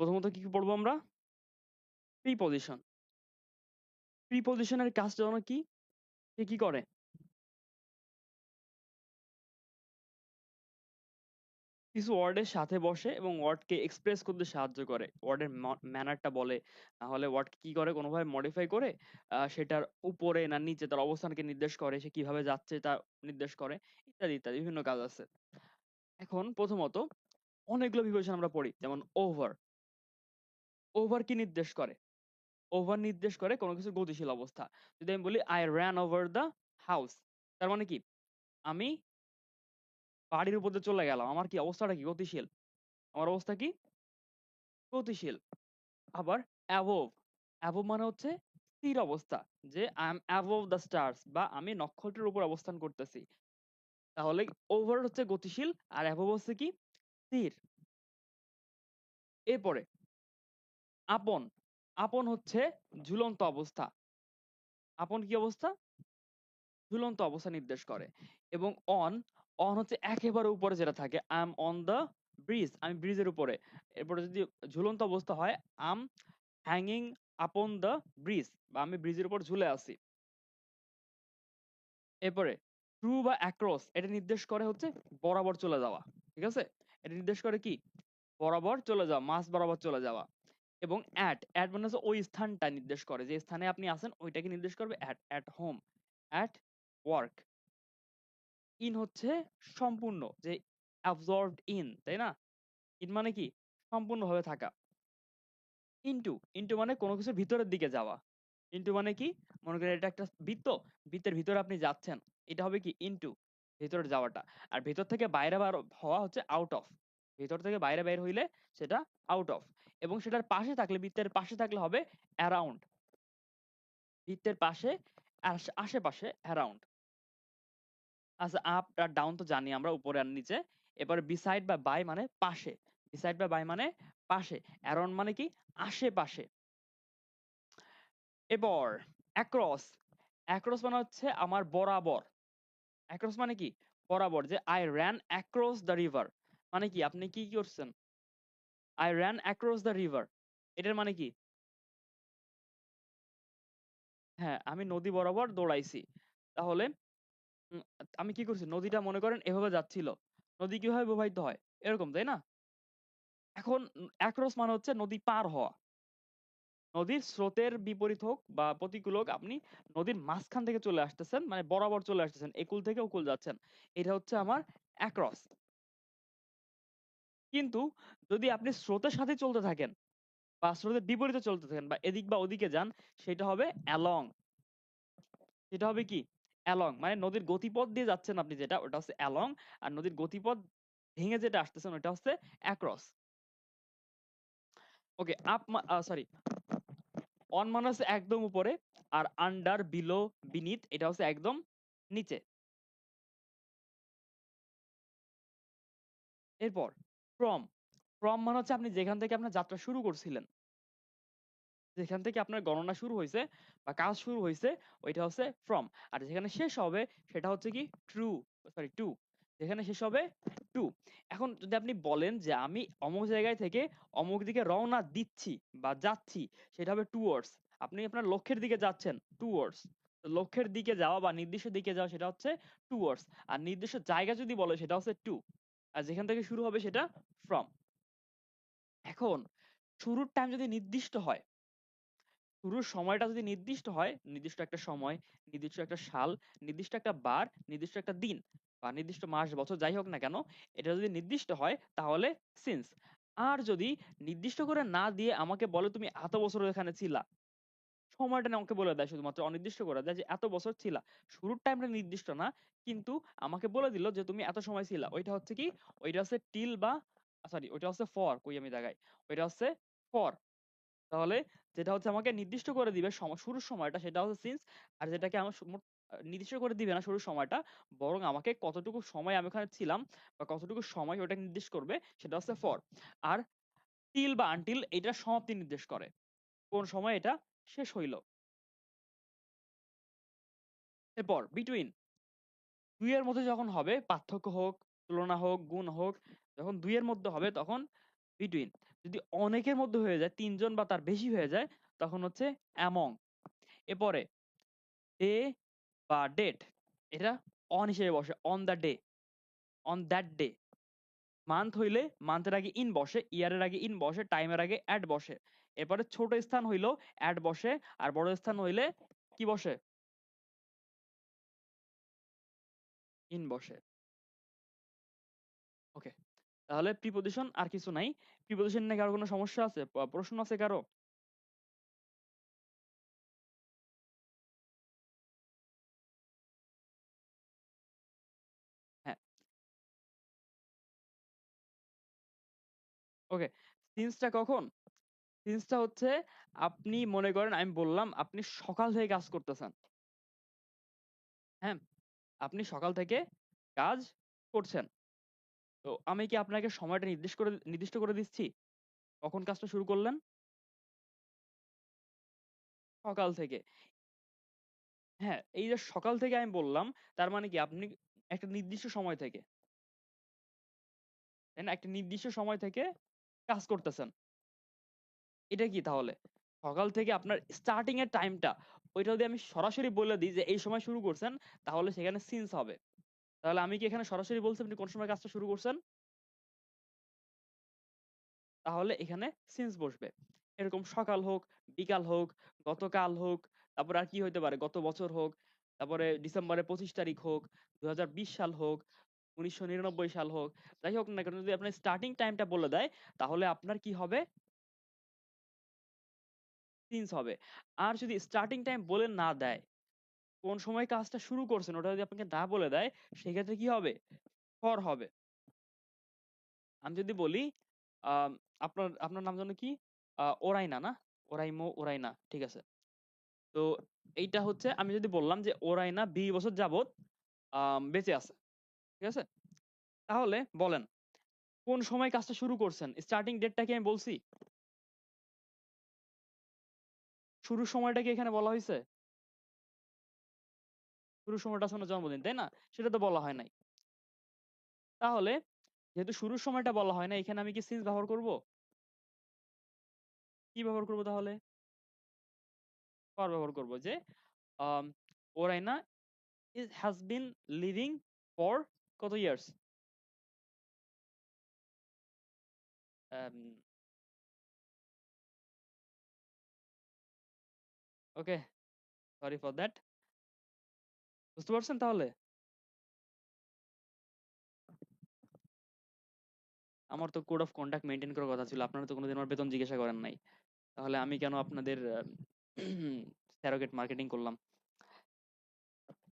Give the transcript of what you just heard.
প্রথমত কি পড়ব আমরা? প্রিপজিশন প্রিপজিশনের কাজটা যেন কি? সে কি করে? কিছু ওয়ার্ডের সাথে বসে এবং ওয়ার্ডকে এক্সপ্রেস করতে সাহায্য করে। ওয়ার্ডের ম্যানারটা বলে। নাহলে ওয়ার্ড কি করে? কোনোভাবে মডিফাই করে সেটার উপরে না নিচে তার অবস্থানকে নির্দেশ করে, সে কীভাবে যাচ্ছে তা নির্দেশ করে, ইত্যাদি ইত্যাদি, বিভিন্ন কাজ আছে। এখন প্রথমত অনেকগুলো বিভাজন আমরা পড়ি। যেমন ওভার ওভার কি নির্দেশ করে? ওভার নির্দেশ করে কোনো কিছু গতিশীল অবস্থা। যদি আমি বলি I ran over the house তার মানে কি? আমি বাড়ির উপর দিয়ে চলে গেলাম। আমার কি অবস্থাটা কি? গতিশীল। আমার অবস্থা কি? গতিশীল। আবার অ্যাভোভ অ্যাভোভ মানে হচ্ছে স্থির অবস্থা, যে I am above the stars বা আমি নক্ষত্রের উপর অবস্থান করতেছি। তাহলে ওভার হচ্ছে গতিশীল আর অ্যাভোভ হচ্ছে কি? স্থির। এরপরে আপন আপন হচ্ছে ঝুলন্ত অবস্থা। আপন কি অবস্থা? ঝুলন্ত অবস্থা নির্দেশ করে। এবং অন অন হচ্ছে একেবারে উপরে যেটা থাকে I am on the bridge আমি ব্রিজের উপরে। এরপরে যদি ঝুলন্ত অবস্থা হয় I'm hanging upon the bridge বা আমি ব্রিজের উপর ঝুলে আছি। এরপরে ট্রু বা অ্যাক্রস এটা নির্দেশ করে হচ্ছে বরাবর চলে যাওয়া, ঠিক আছে? এটা নির্দেশ করে কি? বরাবর চলে যাওয়া মাস বরাবর চলে যাওয়া। এবং অ্যাট অ্যাট মানে হচ্ছে ওই স্থানটা নির্দেশ করে। যে স্থানে আপনি আছেন, ওইটাকে নির্দেশ করবে at at home at work in হচ্ছে সম্পূর্ণ, যে অ্যাবজর্বড ইন তাই না? ইন মানে কি? সম্পূর্ণভাবে থাকা। ইনটু ইনটু মানে কোনো কিছুর ভিতরের দিকে যাওয়া। ইনটু মানে কি? মনে করেন এটা একটা বৃত্ত, বৃত্তের ভিতরে আপনি যাচ্ছেন। এটা হবে কি? ইনটু ভিতরে যাওয়াটা। আর ভিতর থেকে বাইরে বার হওয়া হচ্ছে আউট অফ ভিতর থেকে বাইরে বাইর হইলে সেটা আউট অফ এবং সেটার পাশে থাকলে বৃত্তের পাশে থাকলে হবে অ্যারাউন্ড বৃত্তের পাশে আশেপাশে অ্যারাউন্ড আচ্ছা আপ আর ডাউন তো জানি আমরা, উপরে আর নিচে। এবারে বিসাইড বা বাই মানে পাশে। বিসাইড বা বাই মানে পাশে। অ্যারাউন্ড মানে কি? আশেপাশে। এবার অ্যাক্রস অ্যাক্রস মানে হচ্ছে আমার বরাবর। অ্যাক্রস মানে কি? বরাবর যে I ran across the river মানে কি? আপনি কি করছেন? I ran across the river এটার মানে কি? হ্যাঁ আমি নদী বরাবর দৌড়াইছি। তাহলে আমি কি করছি? নদীটা মনে করেন এভাবে যাচ্ছিল। নদী কীভাবে প্রবাহিত হয়? এরকম, তাই না? এখন অ্যাক্রস মানে হচ্ছে নদী পার হওয়া। নদীর স্রোতের বিপরীত হোক বা প্রতিকূল হোক, আপনি নদীর মাঝখান থেকে চলে আসতেছেন মানে বরাবর চলে আসতেছেন, একুল থেকে উকুল যাচ্ছেন। এটা হচ্ছে আমার অ্যাক্রস কিন্তু যদি আপনি স্রোতের সাথে চলতে থাকেন বা স্রোতের বিপরীতে চলতে থাকেন বা এদিক বা ওদিকে যান, সেটা হবে অ্যালং সেটা হবে কি? অ্যালং মানে নদীর গতিপথ দিয়ে যাচ্ছেন আপনি যেটা, ওটা হচ্ছে অ্যালং আর নদীর গতিপথ ভেঙে যেটা আসতেছেন ওটা হচ্ছে across okay up sorry on মানে হচ্ছে একদম উপরে আর আন্ডার বিলো বিনিথ এটা হচ্ছে একদম নিচে। এরপর ফ্রম ফ্রম মানে হচ্ছে আপনি যেখান থেকে আপনার যাত্রা শুরু করছিলেন। যেখান থেকে আপনার গণনা শুরু হয়েছে বা কাজ শুরু হয়েছে ওইটা হচ্ছে ফ্রম আর যেখানে শেষ হবে, সেটা হচ্ছে কি ট্রু সরি টু যেখানে শেষ হবে টু এখন যদি আপনি বলেন যে আমি অমুক জায়গায় থেকে অমুক দিকে রওনা দিচ্ছি বা যাচ্ছি, সেটা হবে টুয়ার্ডস আপনি আপনার লক্ষ্যের দিকে যাচ্ছেন টুয়ার্ডস লক্ষ্যের দিকে যাওয়া বা নির্দিষ্ট দিকে যাওয়া, সেটা হচ্ছে টুয়ার্ডস আর নির্দিষ্ট জায়গা যদি বলে, সেটা হচ্ছে টু আর যেখান থেকে শুরু হবে সেটা ফ্রম এখন শুরুর টাইম যদি নির্দিষ্ট হয়, শুরুর সময়টা যদি নির্দিষ্ট হয়, নির্দিষ্ট একটা সময়, নির্দিষ্ট একটা সাল, নির্দিষ্ট একটা বার, নির্দিষ্ট একটা দিন বা নির্দিষ্ট মাস, বছর, যাই হোক না কেন, এটা যদি নির্দিষ্ট হয়, তাহলে সিন্স আর যদি নির্দিষ্ট করে না দিয়ে আমাকে বলে তুমি এত বছর এখানে ছিলা সময়টা আমাকে বলে দেয় শুধুমাত্র অনির্দিষ্ট করে দেয় যে, এত বছর ছিলা। শুরুর টাইমটা নির্দিষ্ট না, কিন্তু আমাকে বলে দিল যে, তুমি এত সময় ছিলা। ওইটা হচ্ছে কি? ওইটা হচ্ছে টিল বা সরি ওইটা হচ্ছে ফর কই আমি দেখাই ওইটা হচ্ছে ফর তাহলে যেটা হচ্ছে আমাকে নির্দিষ্ট করে দিবে শুরুর সময়টা সেটা হচ্ছে সিন্স আর যেটাকে আমার নির্দিষ্ট করে দিবে না শুরুর সময়টা, বরং আমাকে কতটুকু সময় আমি ওখানে ছিলাম বা কতটুকু সময় ওটা নির্দেশ করবে, সেটা হচ্ছে ফর আর টিল বা আনটিল এটা সমাপ্তি নির্দেশ করে। কোন সময় এটা? শেষ হইল। এরপর বিটুইন দুইয়ের মধ্যে যখন হবে, পার্থক্য হোক, তুলনা হোক, গুণ হোক, যখন দুইয়ের মধ্যে হবে তখন বিটুইন যদি অনেকের মধ্যে হয়ে যায়, তিনজন বা তার বেশি হয়ে যায়, তখন হচ্ছে অ্যামং এরপরে ডে বা ডেট এটা অন হিসেবে বসে on the day on that day month হইলে মান্থের আগে ইন বসে ইয়ারের আগে ইন বসে টাইমের আগে অ্যাড বসে। এরপরে ছোট স্থান হইলেও অ্যাড বসে, আর বড় স্থান হইলে কি বসে? ইন বসে। ওকে তাহলে প্রিপোজিশন আর কিছু নাই। প্রিপোজিশন নিয়ে কারও কোনো সমস্যা আছে? প্রশ্ন আছে কারও? হ্যাঁ। ওকে সিন্সটা কখন? সিন্সটা হচ্ছে আপনি মনে করেন আমি বললাম, আপনি সকাল থেকে কাজ করতেছেন। হ্যাঁ আপনি সকাল থেকে কাজ করছেন। তো আমি কি আপনাকে সময়টা নির্দিষ্ট করে নির্দিষ্ট করে দিচ্ছি? কখন কাজটা শুরু করলেন? সকাল থেকে। হ্যাঁ এই যে সকাল থেকে আমি বললাম, তার মানে কি আপনি একটা নির্দিষ্ট সময় থেকে। একটা নির্দিষ্ট সময় থেকে কাজ করতেছেন। এটা কি তাহলে? সকাল থেকে আপনার স্টার্টিং এর টাইমটা ওইটা যদি আমি সরাসরি বলে দিই যে, এই সময় শুরু করছেন, তাহলে সেখানে সিন্স হবে। তাহলে আমি কি এখানে সরাসরি বলছি, আপনি কোন সময় কাজটা শুরু করছেন? তাহলে এখানে সিন্স বসবে। এরকম সকাল হোক, বিকাল হোক, গতকাল হোক, তারপরে আর কি হইতে পারে? গত বছর হোক, তারপরে ডিসেম্বরের পঁচিশ তারিখ হোক দু হাজার বিশ সাল হোক, উনিশশো নিরানব্বই সাল হোক, যাই হোক না কেন, যদি আপনার স্টার্টিং টাইমটা বলে দেয়, তাহলে আপনার কি হবে? সিন্স হবে। আর যদি স্টার্টিং টাইম বলে না দেয়, কোন সময় কাজটা শুরু করছেন ওটা যদি আপনাকে না বলে দেয়, সেক্ষেত্রে কি হবে? ফর হবে। আমি যদি বলি আপনার আপনার নাম জানো কি? ওরাইনা না? ওরাইমো, ওরাইনা, ঠিক আছে। তো এইটা হচ্ছে আমি যদি বললাম যে ওরাইনা বিশ বছর যাবত বেঁচে আছে, ঠিক আছে? তাহলে বলেন, কোন সময় কাজটা শুরু করছেন? স্টার্টিং ডেটটা কি আমি বলছি? শুরুর সময়টা কি এখানে বলা হয়েছে শুরুর সময়টা আসলে জন্মদিন, তাই না? সেটা তো বলা হয় নাই। তাহলে যেহেতু শুরুর সময়টা বলা হয় না এখানে আমি কি সিন্স ব্যবহার করব? কি ব্যবহার করব তাহলে? ফর ব্যবহার করব যে ওরাইনা is, has been living for কত years okay sorry for that বুঝতে পারছেন তাহলে? আমার তো কোড অফ কন্ডাক্ট মেনটেন করার কথা ছিল। আপনারা তো কোনোদিন আমার বেতন জিজ্ঞাসা করেন নাই। তাহলে আমি কেন আপনাদের স্যারোগেট মার্কেটিং করলাম?